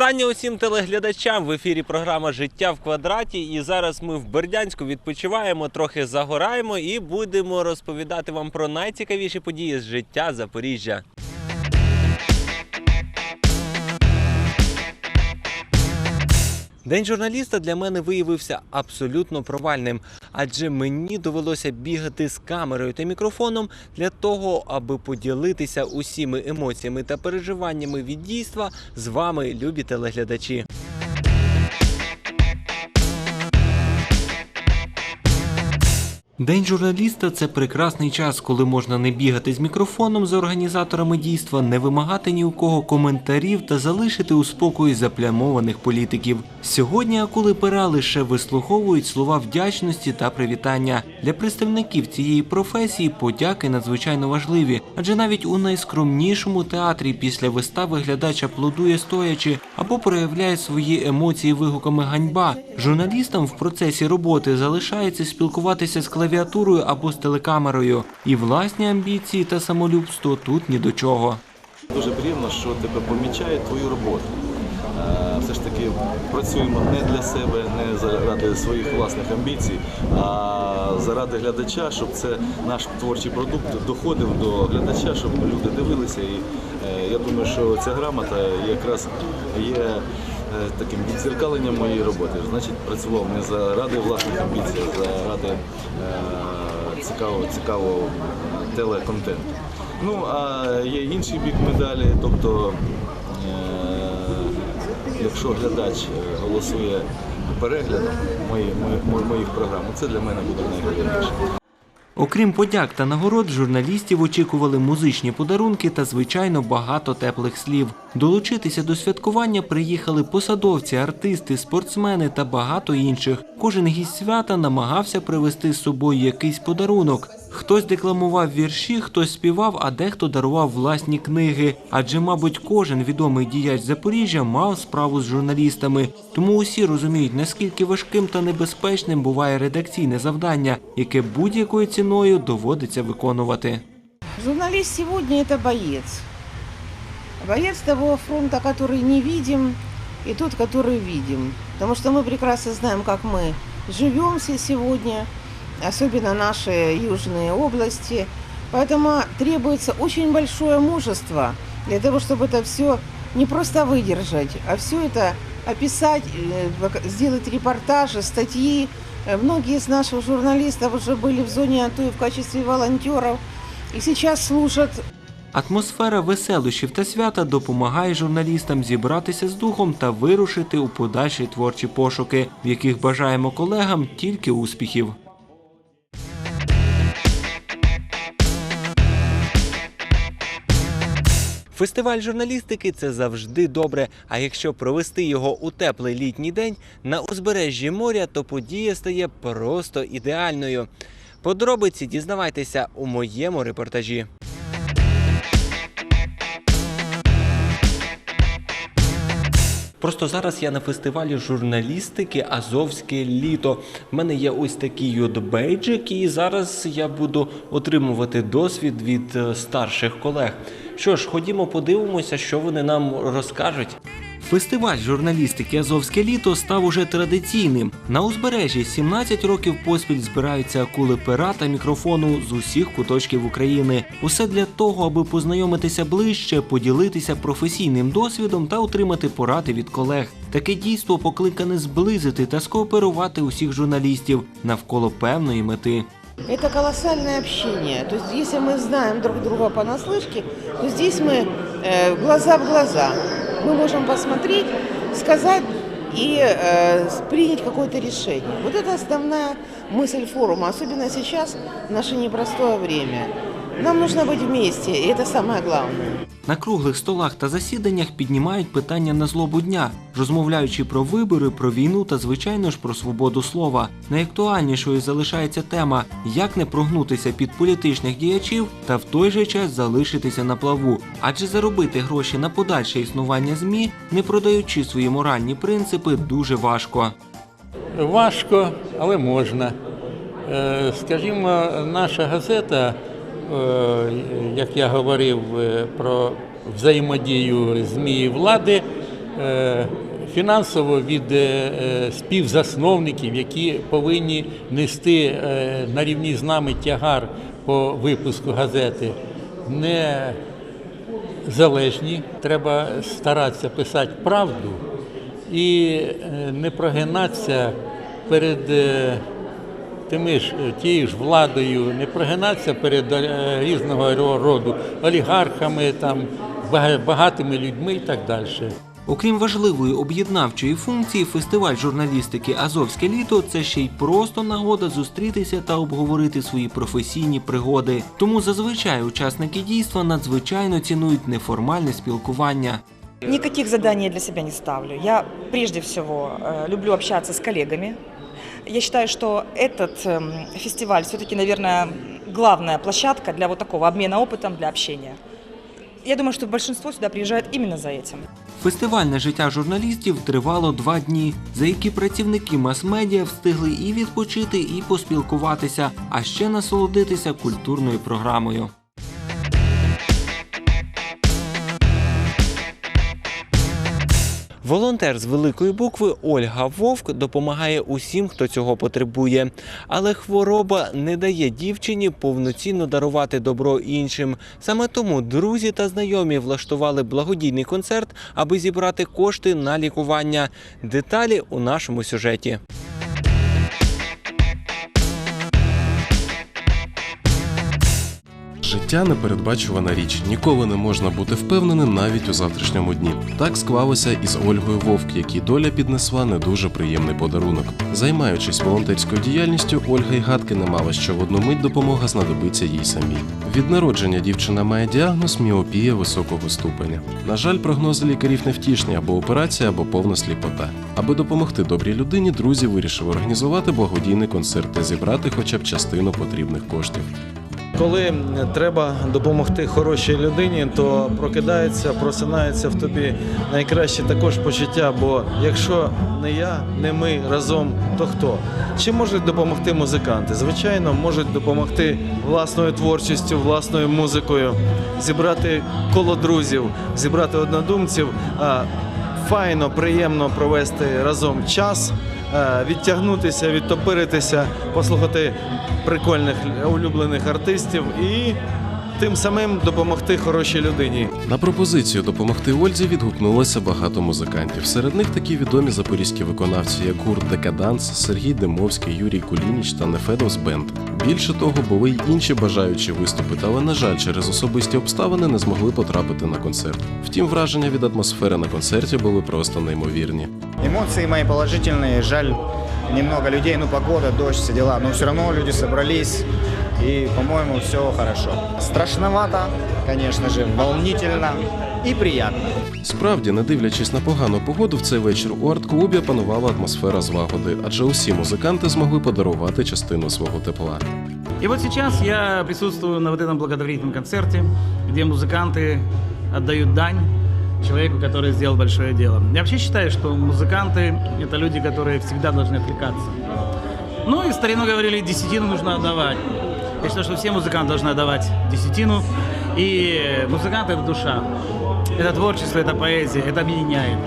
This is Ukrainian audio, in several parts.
Вітання усім телеглядачам в ефірі програма Життя в квадраті. І зараз ми в Бердянську відпочиваємо, трохи загораємо і будемо розповідати вам про найцікавіші події з життя Запоріжжя. День журналіста для мене виявився абсолютно провальним, адже мені довелося бігати з камерою та мікрофоном для того, аби поділитися усіми емоціями та переживаннями від дійства з вами, любі телеглядачі. День журналіста це прекрасний час, коли можна не бігати з мікрофоном за організаторами дійства, не вимагати ні у кого коментарів та залишити у спокої заплямованих політиків. Сьогодні акули пера лише вислуховують слова вдячності та привітання. Для представників цієї професії подяки надзвичайно важливі, адже навіть у найскромнішому театрі після вистави глядач аплодує стоячи або проявляє свої емоції вигуками ганьба. Журналістам в процесі роботи залишається спілкуватися з клавіатурою або з телекамерою, і власні амбіції та самолюбство тут ні до чого. Дуже приємно, що тебе помічають твою роботу. Е, Все ж таки працюємо не для себе, не заради своїх власних амбіцій, а заради глядача, щоб це наш творчий продукт доходив до глядача, щоб люди дивилися. І е, я думаю, що ця грамота якраз є таким відзеркаленням моєї роботи. Значить, працював не заради власних амбіцій, а заради е, цікавого, цікавого телеконтенту. Ну, а є інший бік медалі, тобто, е, якщо глядач е, голосує переглядом мої- мої- моїх програм, це для мене буде найголовніше. Окрім подяк та нагород, журналістів очікували музичні подарунки та, звичайно, багато теплих слів. Долучитися до святкування приїхали посадовці, артисти, спортсмени та багато інших. Кожен гість свята намагався привезти з собою якийсь подарунок. Хтось декламував вірші, хтось співав, а дехто дарував власні книги. Адже, мабуть, кожен відомий діяч Запоріжжя мав справу з журналістами. Тому усі розуміють, наскільки важким та небезпечним буває редакційне завдання, яке будь-якою ціною доводиться виконувати. Журналист сегодня это боец. Боец того фронта, который не видим, и тот, который видим. Потому что мы прекрасно знаем, как мы живем все сегодня, особенно наши южные области. Поэтому требуется очень большое мужество для того, чтобы это все не просто выдержать, а все это описать, э, вок- сделать репортажи, статьи. Э, Многие из наших журналистов уже были в зоне АТО и в качестве волонтеров. І зараз служать Атмосфера веселощів та свята допомагає журналістам зібратися з духом та вирушити у подальші творчі пошуки, в яких бажаємо колегам тільки успіхів. Фестиваль журналістики це завжди добре. А якщо провести його у теплий літній день на узбережжі моря, то подія стає просто ідеальною. Подробиці дізнавайтеся у моєму репортажі. Просто зараз я на фестивалі журналістики Азовське літо. В мене є ось такий от бейджик, і зараз я буду отримувати досвід від е, старших колег. Що ж, ходімо, подивимося, що вони нам розкажуть. Фестиваль журналістики Азовське літо став уже традиційним. На узбережжі 17 років поспіль збираються акули пера та мікрофону з усіх куточків України. Усе для того, аби познайомитися ближче, поділитися професійним досвідом та отримати поради від колег. Таке дійство покликане зблизити та скооперувати усіх журналістів навколо певної мети. Это колоссальное общение. То есть, если мы знаем друг друга понаслышке, то здесь мы э, глаза в глаза. Мы можем посмотреть, сказать и э, с- принять какое-то решение. Вот это основная мысль форума, особенно сейчас, в наше непростое время. Нам нужно быть вместе, и это самое главное. На круглих столах та засіданнях піднімають питання на злобу дня, розмовляючи про вибори, про війну та, звичайно ж, про свободу слова. Найактуальнішою залишається тема, як не прогнутися під політичних діячів та в той же час залишитися на плаву. Адже заробити гроші на подальше існування змі, не продаючи свої моральні принципи, дуже важко. Важко, але можна. Е, Скажімо, наша газета, як я говорив е, про взаємодію ЗМІ і влади, е, фінансово від е, е, співзасновників, які повинні нести е, на рівні з нами тягар по випуску газети, не залежні. Треба старатися писати правду і е, не прогинатися перед е, тими ж тією ж владою, не прогинатися перед е, різного роду олігархами, там, багатими людьми і так далі. Окрім важливої об'єднавчої функції, фестиваль журналістики Азовське літо це ще й просто нагода зустрітися та обговорити свої професійні пригоди. Тому зазвичай учасники дійства надзвичайно цінують неформальне спілкування. Никаких заданий я для себя не ставлю. Я прежде всего э, люблю общаться с коллегами. Я считаю, что этот эм, фестиваль все-таки, наверное, главная площадка для вот такого обмена опытом, для общения. Я думаю, что большинство сюда приезжает именно за этим. Фестивальне життя журналістів тривало два дні, за які працівники мас-медіа встигли і відпочити, і поспілкуватися, а ще насолодитися культурною програмою. Волонтер з великої букви Ольга Вовк допомагає усім, хто цього потребує. Але хвороба не дає дівчині повноцінно дарувати добро іншим. Саме тому друзі та знайомі влаштували благодійний концерт, аби зібрати кошти на лікування. Деталі у нашому сюжеті. Життя непередбачувана річ. Ніколи не можна бути впевненим навіть у завтрашньому дні. Так склалося і з Ольгою Вовк, якій доля піднесла не дуже приємний подарунок. Займаючись волонтерською діяльністю, Ольга й гадки не мала, що в одну мить допомога знадобиться їй самій. Від народження дівчина має діагноз міопія високого ступеня. На жаль, прогнози лікарів невтішні або операція, або повна сліпота. Аби допомогти добрій людині, друзі вирішили організувати благодійний концерт та зібрати хоча б частину потрібних коштів. Коли треба допомогти хорошій людині, то прокидається, просинається в тобі найкраще також почуття. Бо якщо не я, не ми разом, то хто? Чи можуть допомогти музиканти? Звичайно, можуть допомогти власною творчістю, власною музикою, зібрати коло друзів, зібрати однодумців. Файно, приємно провести разом час, е, відтягнутися, відтопиритися, послухати прикольних улюблених артистів і тим самим допомогти хорошій людині. На пропозицію допомогти Ользі відгукнулося багато музикантів. Серед них такі відомі запорізькі виконавці, як гурт Декаданс, Сергій Димовський, Юрій Кулініч та Нефедос Бенд. Більше того, були й інші бажаючі виступити, але на жаль, через особисті обставини не змогли потрапити на концерт. Втім, враження від атмосфери на концерті були просто неймовірні. Эмоции мои положительные, жаль, немного людей, ну погода, дождь, все дела, но все равно люди собрались, и, по-моему, все хорошо. Страшновато, конечно же, волнительно и приятно. Справді, не дивлячись на погану погоду, в цей вечір у арт-клубі панувала атмосфера злагоди, адже усі музиканти змогли подарувати частину свого тепла. И вот сейчас я присутствую на вот этом благотворительном концерте, где музыканты отдают дань человеку, который сделал большое дело. Я вообще считаю, что музыканты — это люди, которые всегда должны отвлекаться. Ну и в старину говорили, десятину нужно отдавать. Я считаю, что все музыканты должны отдавать десятину. И музыкант — это душа. Это творчество, это поэзия, это объединяет.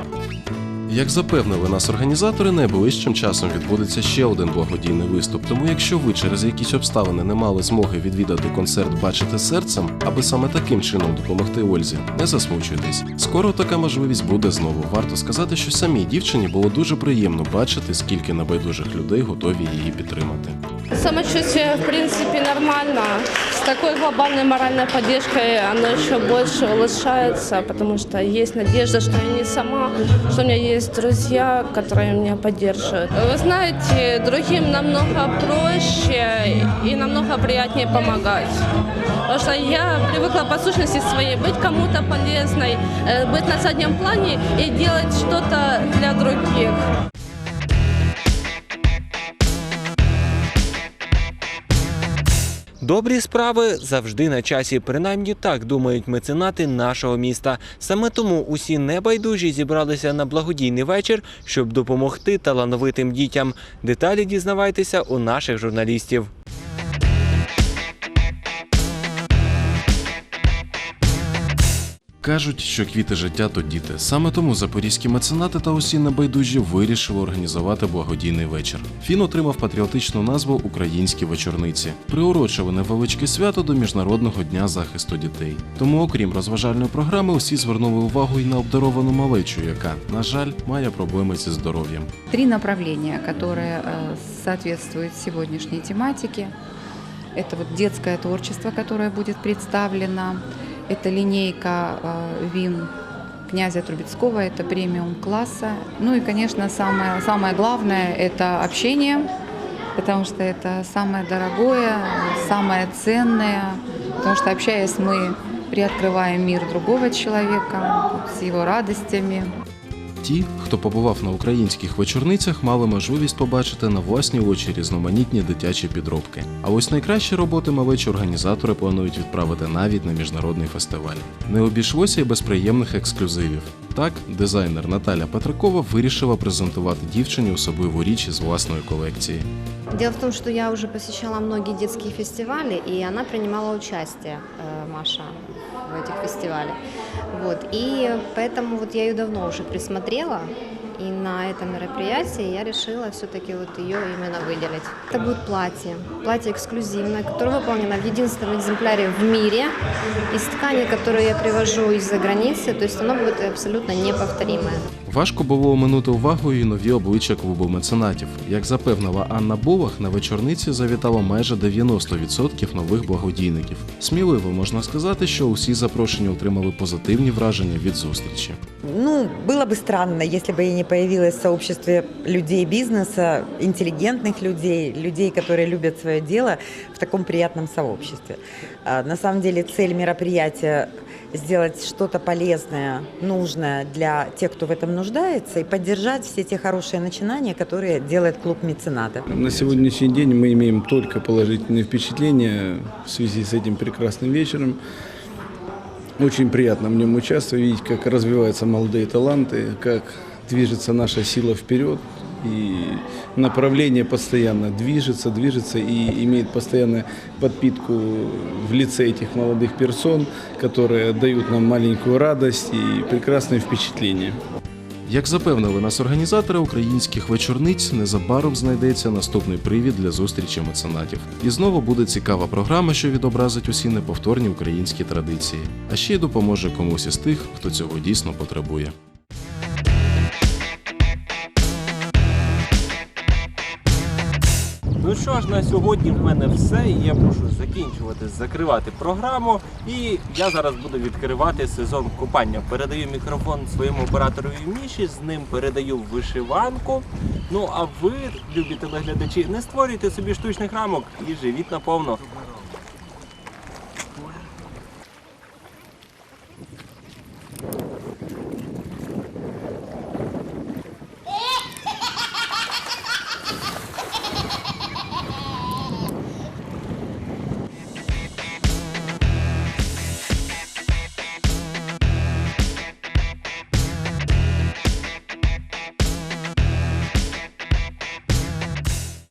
Як запевнили нас організатори, найближчим часом відбудеться ще один благодійний виступ. Тому, якщо ви через якісь обставини не мали змоги відвідати концерт Бачити серцем, аби саме таким чином допомогти Ользі, не засмучуйтесь. Скоро така можливість буде знову. Варто сказати, що самій дівчині було дуже приємно бачити, скільки небайдужих людей готові її підтримати. Самочувствие, в принципе, нормально. С такой глобальной моральной поддержкой оно еще больше улучшается, потому что есть надежда, что я не сама, что у меня есть друзья, которые меня поддерживают. Вы знаете, другим намного проще и намного приятнее помогать. Потому что я привыкла по сущности своей быть кому-то полезной, э, быть на заднем плане и делать что-то для других. Добрі справи завжди на часі. Принаймні так думають меценати нашого міста. Саме тому усі небайдужі зібралися на благодійний вечір, щоб допомогти талановитим дітям. Деталі дізнавайтеся у наших журналістів. Кажуть, що квіти життя то діти. Саме тому запорізькі меценати та усі небайдужі вирішили організувати благодійний вечір. Він отримав патріотичну назву Українські вечорниці, приурочили невеличке свято до Міжнародного дня захисту дітей. Тому, окрім розважальної програми, усі звернули увагу і на обдаровану малечу, яка, на жаль, має проблеми зі здоров'ям. три направления, которые э, соответствуют сегодняшней тематике. Это вот детское творчество, которое будет представлено. Это линейка э, вин князя Трубецкого, это премиум класса. Ну и, конечно, самое, самое главное – это общение, потому что это самое дорогое, самое ценное, потому что общаясь мы приоткрываем мир другого человека с его радостями, Ті, хто побував на українських вечорницях, мали можливість побачити на власні очі різноманітні дитячі підробки. А ось найкращі роботи малечі організатори планують відправити навіть на міжнародний фестиваль. Не обійшлося й без приємних ексклюзивів. Так, дизайнер Наталя Петракова вирішила презентувати дівчині особливу річ із власної колекції. Дело в том, что я уже посещала многие детские фестивали, и она принимала участие, э, Маша, в этих фестивалях. Вот. И поэтому вот я ее давно уже присмотрела, и на этом мероприятии я решила все-таки вот ее именно выделить. Это будет платье, платье эксклюзивное, которое выполнено в единственном экземпляре в мире, из ткани, которую я привожу из-за границы, то есть оно будет абсолютно неповторимое. Важко було оминути увагою і нові обличчя клубу меценатів. Як запевнила Анна Булах, на вечорниці завітало майже 90% нових благодійників. Сміливо можна сказати, що усі запрошені отримали позитивні враження від зустрічі. Ну, было бы странно, если бы я не появилась в сообществе людей бизнеса, интеллигентных людей, людей, которые любят свое дело в таком приятном сообществе. А, На самом деле цель мероприятия сделать что-то полезное, нужное для тех, кто в этом нуждается, и поддержать все те хорошие начинания, которые делает клуб мецената. На сегодняшний день мы имеем только положительные впечатления в связи с этим прекрасным вечером. Очень приятно в нем участвовать, видеть, как развиваются молодые таланты, как движется наша сила вперед. И направление постоянно движется, движется и имеет постоянную подпитку в лице этих молодых персон, которые дают нам маленькую радость и прекрасные впечатления. Як запевнили нас організатори українських вечорниць, незабаром знайдеться наступний привід для зустрічі меценатів. І знову буде цікава програма, що відобразить усі неповторні українські традиції, а ще й допоможе комусь із тих, хто цього дійсно потребує. Ну що ж, на сьогодні в мене все. Я прошу закінчувати, закривати програму. І я зараз буду відкривати сезон купання. Передаю мікрофон своєму оператору Міші, з ним передаю вишиванку. Ну а ви, любі телеглядачі, не створюйте собі штучних рамок і живіть наповно.